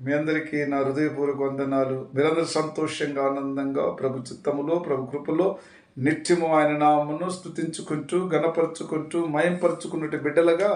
మీ అందరికీ నా హృదయపూర్వక వందనాలు. మీరందరూ సంతోషంగా ఆనందంగా ప్రభు చిత్తములో ప్రభు కృపలో నిత్యము ఆయన నామమును స్తుతించుకుంటూ గణపరుచుకుంటూ మయంపరుచుకున్నట్టు బిడ్డలుగా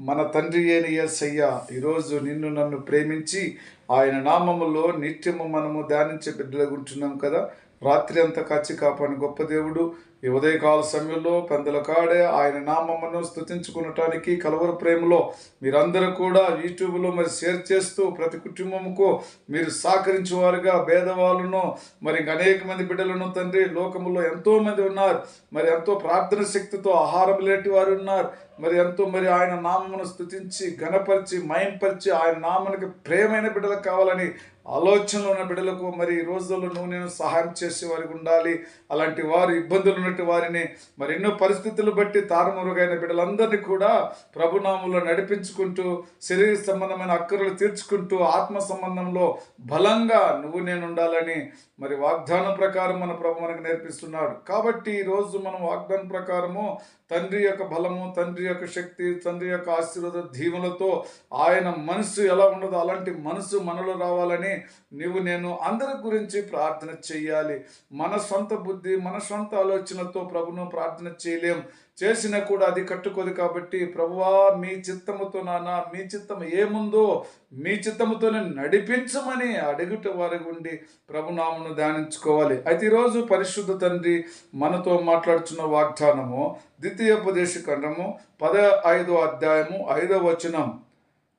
మన తండ్రి అయిన యేసయ్య ఈరోజు నిన్ను నన్ను ప్రేమించి ఆయన నామములో నిత్యము మనము ధ్యానించే బిడ్డలుగా ఉంటున్నాం కదా. రాత్రి అంతా కాచి కాపాని గొప్ప దేవుడు ఈ ఉదయకాల సమయంలో పెందల కాడే ఆయన నామమ్మను స్థుతించుకునటానికి కలవర ప్రేమలో మీరందరూ కూడా యూట్యూబ్లో మరి షేర్ చేస్తూ ప్రతి కుటుంబముకు మీరు సహకరించేవారుగా భేదవాళ్ళను మరి అనేక మంది బిడ్డలను తండ్రి లోకములో ఎంతోమంది ఉన్నారు. మరి ఎంతో ప్రార్థన శక్తితో ఆహారం లేటి వారు ఉన్నారు. మరి ఎంతో మరి ఆయన నామమును స్థుతించి ఘనపరిచి మయంపరిచి ఆయన నామనికి ప్రేమైన బిడ్డలకు కావాలని ఆలోచనలో ఉన్న బిడ్డలకు మరి ఈ రోజుల్లో నువ్వు నేను సహాయం చేసే వారికి ఉండాలి. అలాంటి వారు ఇబ్బందులు ఉన్నట్టు వారిని మరి ఎన్నో పరిస్థితులు బట్టి తారుమరుగైన బిడ్డలందరినీ కూడా ప్రభునామంలో నడిపించుకుంటూ శరీర సంబంధమైన అక్కరులు తీర్చుకుంటూ ఆత్మ సంబంధంలో బలంగా నువ్వు నేను ఉండాలని మరి వాగ్దానం ప్రకారం మన ప్రభు మనకు నేర్పిస్తున్నాడు. కాబట్టి ఈ రోజు మనం వాగ్దానం ప్రకారము తండ్రి యొక్క బలము తండ్రి యొక్క శక్తి తండ్రి యొక్క ఆశీర్వాద దీవులతో ఆయన మనసు ఎలా ఉండదో అలాంటి మనసు మనలో రావాలని నీవు నేను అందరి గురించి ప్రార్థన చేయాలి మన సొంత బుద్ధి మన సొంత ఆలోచనతో ప్రభును ప్రార్థన చేయలేం. చేసినా కూడా అది కట్టుకోదు కాబట్టి ప్రభువా మీ చిత్తముతో నాన్న మీ చిత్తం ఏముందో మీ చిత్తముతోనే నడిపించమని అడుగుట వారి ఉండి ప్రభునామను ధ్యానించుకోవాలి. అయితే ఈరోజు పరిశుద్ధ తండ్రి మనతో మాట్లాడుచున్న వాగ్దానము ద్వితీయోపదేశ ఖండము పద ఐదో అధ్యాయము ఐదో వచనం.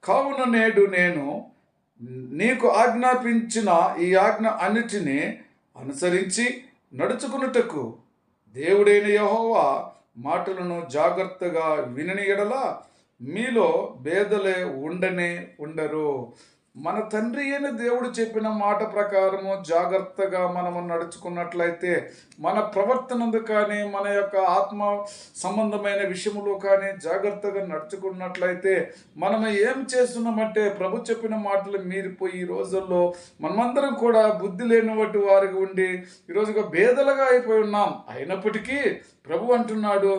కావున నేడు నేను నీకు ఆజ్ఞాపించిన ఈ ఆజ్ఞ అన్నిటినీ అనుసరించి నడుచుకున్నటకు దేవుడైన యహోవా మాటలను జాగ్రత్తగా వినని ఎడల మీలో బేదలే ఉండనే ఉండరు. మన తండ్రి అయిన దేవుడు చెప్పిన మాట ప్రకారము జాగ్రత్తగా మనము నడుచుకున్నట్లయితే మన ప్రవర్తనందు కానీ మన యొక్క ఆత్మ సంబంధమైన విషయంలో కానీ జాగ్రత్తగా నడుచుకున్నట్లయితే మనం ఏం చేస్తున్నామంటే ప్రభు చెప్పిన మాటలు మీరిపోయి ఈ రోజుల్లో మనమందరం కూడా బుద్ధి లేనివంటి వారికి ఉండి ఈరోజుగా బేదలుగా అయిపోయి ఉన్నాం. అయినప్పటికీ ప్రభు అంటున్నాడు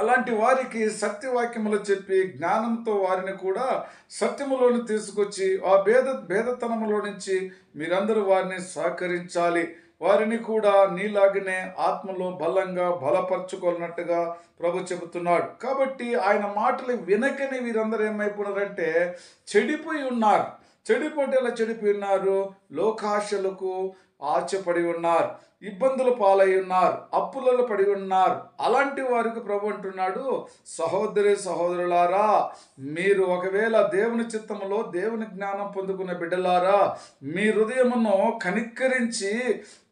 అలాంటి వారికి సత్యవాక్యములు చెప్పి జ్ఞానంతో వారిని కూడా సత్యములోని తీసుకొచ్చి ఆ భేద భేదతనములో నుంచి మీరందరూ వారిని సహకరించాలి. వారిని కూడా నీలాగనే ఆత్మలో బలంగా బలపరచుకోనట్టుగా ప్రభు చెబుతున్నాడు. కాబట్టి ఆయన మాటలు వినకని వీరందరూ ఏమైపోయినారంటే చెడిపోయి ఉన్నారు. చెడిపోతే ఎలా చెడిపోయి ఉన్నారు. లోకాశలకు ఆశపడి ఉన్నారు ఇబ్బందులు పాలై ఉన్నారు అప్పులలో పడి ఉన్నారు. అలాంటి వారికి ప్రభు అంటున్నాడు సహోదరి సహోదరులారా మీరు ఒకవేళ దేవుని చిత్తములో దేవుని జ్ఞానం పొందుకున్న బిడ్డలారా మీ హృదయమును కనిక్కరించి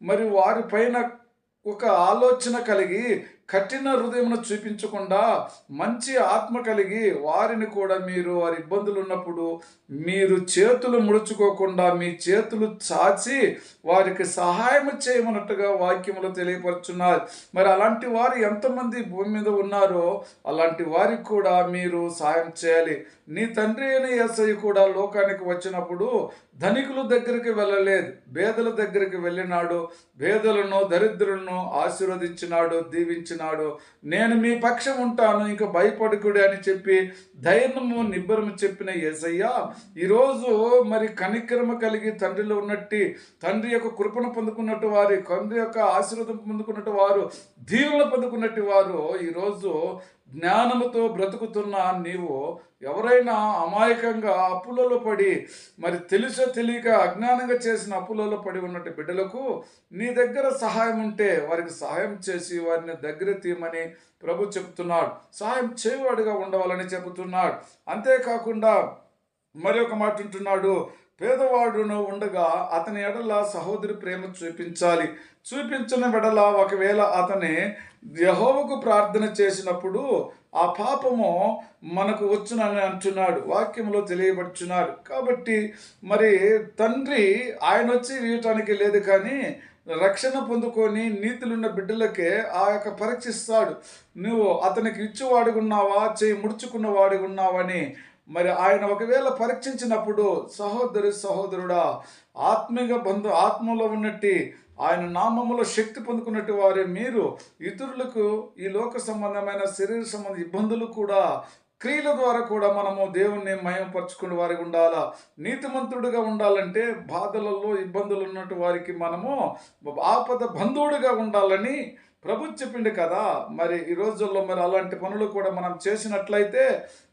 మరి వారిపైన ఒక ఆలోచన కలిగి కఠిన హృదయమును చూపించకుండా మంచి ఆత్మ కలిగి వారిని కూడా మీరు వారి ఇబ్బందులు ఉన్నప్పుడు మీరు చేతులు ముడుచుకోకుండా మీ చేతులు చాచి వారికి సహాయం చేయమన్నట్టుగా వాక్యములు తెలియపరుచున్నారు. మరి అలాంటి వారు ఎంతమంది భూమి మీద ఉన్నారో అలాంటి వారికి కూడా మీరు సహాయం చేయాలి. నీ తండ్రి అయిన యేసయ్య కూడా లోకానికి వచ్చినప్పుడు ధనికుల దగ్గరికి వెళ్ళలేదు. బేదల దగ్గరికి వెళ్ళినాడు. బేదలను దరిద్రులను ఆశీర్వదించినాడు దీవించినాడు నేను మీ పక్షం ఉంటాను ఇంకా భయపడకుడి అని చెప్పి ధైర్యము నిబ్బరము చెప్పిన యేసయ్య ఈరోజు మరి కనిక్రమ కలిగి తండ్రిలో ఉన్నట్టు తండ్రి యొక్క కృపను పొందుకున్నట్టు వారి తండ్రి యొక్క ఆశీర్వాదం పొందుకున్నట్టు వారు దీవులను పొందుకున్నట్టు వారు ఈరోజు జ్ఞానముతో బ్రతుకుతున్న నీవు ఎవరైనా అమాయకంగా అప్పులలో పడి మరి తెలుసో తెలియక అజ్ఞానంగా చేసిన అప్పులలో పడి ఉన్నట్టు బిడ్డలకు నీ దగ్గర సహాయం ఉంటే వారికి సహాయం చేసి వారిని దగ్గర తీయమని ప్రభు చెప్తున్నాడు. సహాయం చేయవాడుగా ఉండవాలని చెబుతున్నాడు. అంతేకాకుండా మరి ఒక మాట ఉంటున్నాడు పేదవాడును ఉండగా అతని ఎడల సహోదరి ప్రేమ చూపించాలి. చూపించిన వెడల ఒకవేళ అతని యహోవకు ప్రార్థన చేసినప్పుడు ఆ పాపము మనకు వచ్చునని అంటున్నాడు వాక్యంలో తెలియబడుచున్నాడు. కాబట్టి మరి తండ్రి ఆయన వచ్చి ఇవ్వటానికి లేదు కానీ రక్షణ పొందుకొని నీతులున్న బిడ్డలకే ఆ యొక్క పరీక్షిస్తాడు. నువ్వు అతనికి ఇచ్చేవాడుగున్నావా చేయి ముడుచుకున్న వాడిగా మరి ఆయన ఒకవేళ పరీక్షించినప్పుడు సహోదరి సహోదరుడా ఆత్మీయ బంధు ఆత్మలో ఉన్నట్టి ఆయన నామములో శక్తి పొందుకున్నట్టు వారే మీరు ఇతరులకు ఈ లోక సంబంధమైన శరీర సంబంధ ఇబ్బందులు కూడా క్రియల ద్వారా కూడా మనము దేవుణ్ణి మయంపరచుకునే వారికి ఉండాలా? నీతిమంతుడుగా ఉండాలంటే బాధలలో ఇబ్బందులు ఉన్నట్టు వారికి మనము ఆపద బంధువుడుగా ఉండాలని ప్రభు చెప్పిండు కదా మరి ఈ రోజుల్లో మరి అలాంటి పనులు కూడా మనం చేసినట్లయితే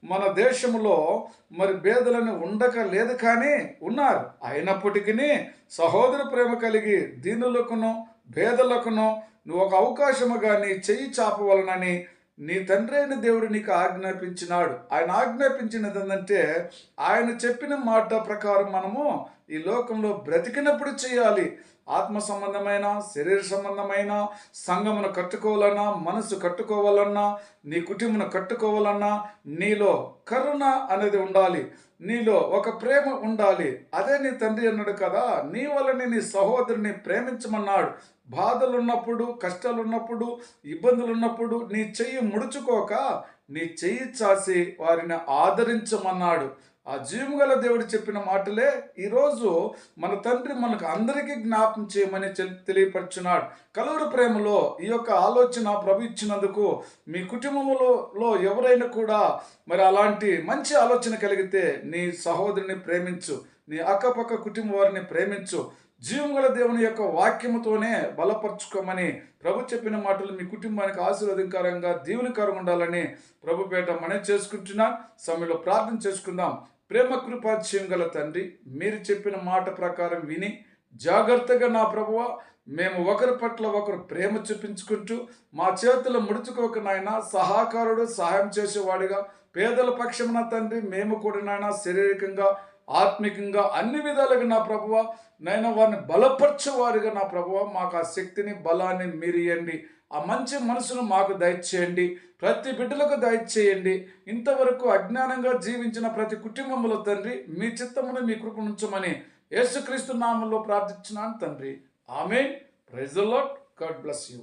మన దేశంలో మరి భేదలని ఉండక లేదు కానీ ఉన్నారు. అయినప్పటికీ సహోదర ప్రేమ కలిగి దీనులకును భేదలకును నువ్వు ఒక అవకాశముగా నీ చెయ్యి చాపవలనని నీ తండ్రి అయిన దేవుడు నీకు ఆజ్ఞాపించినాడు. ఆయన ఆజ్ఞాపించినది ఏంటంటే ఆయన చెప్పిన మాట ప్రకారం మనము ఈ లోకంలో బ్రతికినప్పుడు చేయాలి. ఆత్మ సంబంధమైన శరీర సంబంధమైన సంఘమును కట్టుకోవాలన్నా మనసు కట్టుకోవాలన్నా నీ కుటుంబం కట్టుకోవాలన్నా నీలో కరుణ అనేది ఉండాలి. నీలో ఒక ప్రేమ ఉండాలి. అదే నీ తండ్రి అన్నాడు కదా నీ వలని నీ సహోదరుని ప్రేమించమన్నాడు. బాధలున్నప్పుడు కష్టాలున్నప్పుడు ఇబ్బందులున్నప్పుడు నీ చెయ్యి ముడుచుకోక నీ చెయ్యి చాసి వారిని ఆదరించమన్నాడు. ఆ జీవుగల దేవుడు చెప్పిన మాటలే ఈరోజు మన తండ్రి మనకు అందరికీ జ్ఞాపం చేయమని తెలియపరుచున్నాడు కలువురు ప్రేమలో ఈ యొక్క ఆలోచన ప్రభు ఇచ్చినందుకు మీ కుటుంబంలో ఎవరైనా కూడా మరి అలాంటి మంచి ఆలోచన కలిగితే నీ సహోదరుని ప్రేమించు నీ అక్కపక్క కుటుంబ వారిని ప్రేమించు జీవంగల దేవుని యొక్క వాక్యముతోనే బలపరుచుకోమని ప్రభు చెప్పిన మాటలు మీ కుటుంబానికి ఆశీర్వదకరంగా దీవునికరంగా ఉండాలని ప్రభు పేట మనం చేసుకుంటున్నా. సమయంలో ప్రార్థన చేసుకుందాం. ప్రేమ కృపాధ్యయం గల తండ్రి మీరు చెప్పిన మాట ప్రకారం విని జాగ్రత్తగా నా ప్రభువ మేము ఒకరి పట్ల ఒకరు ప్రేమ చూపించుకుంటూ మా చేతులు ముడుచుకోక నాయన సహాకారుడు సహాయం చేసేవాడిగా. పేదల పక్షమున తండ్రి మేము కూడా నాయన శారీరకంగా ఆత్మికంగా అన్ని విధాలుగా నా ప్రభువ నైనా వారిని బలపరచేవారుగా నా ప్రభువ. మాకు ఆ శక్తిని బలాన్ని మీరియండి ఆ మంచి మనసును మాకు దయచేయండి. ప్రతి బిడ్డలకు దయచేయండి. ఇంతవరకు అజ్ఞానంగా జీవించిన ప్రతి కుటుంబంలో తండ్రి మీ చిత్తమును మీ కృప ఉంచమని యేసుక్రీస్తు నామంలో ప్రార్థించినాను తండ్రి. ఆమె praise Lord God bless you.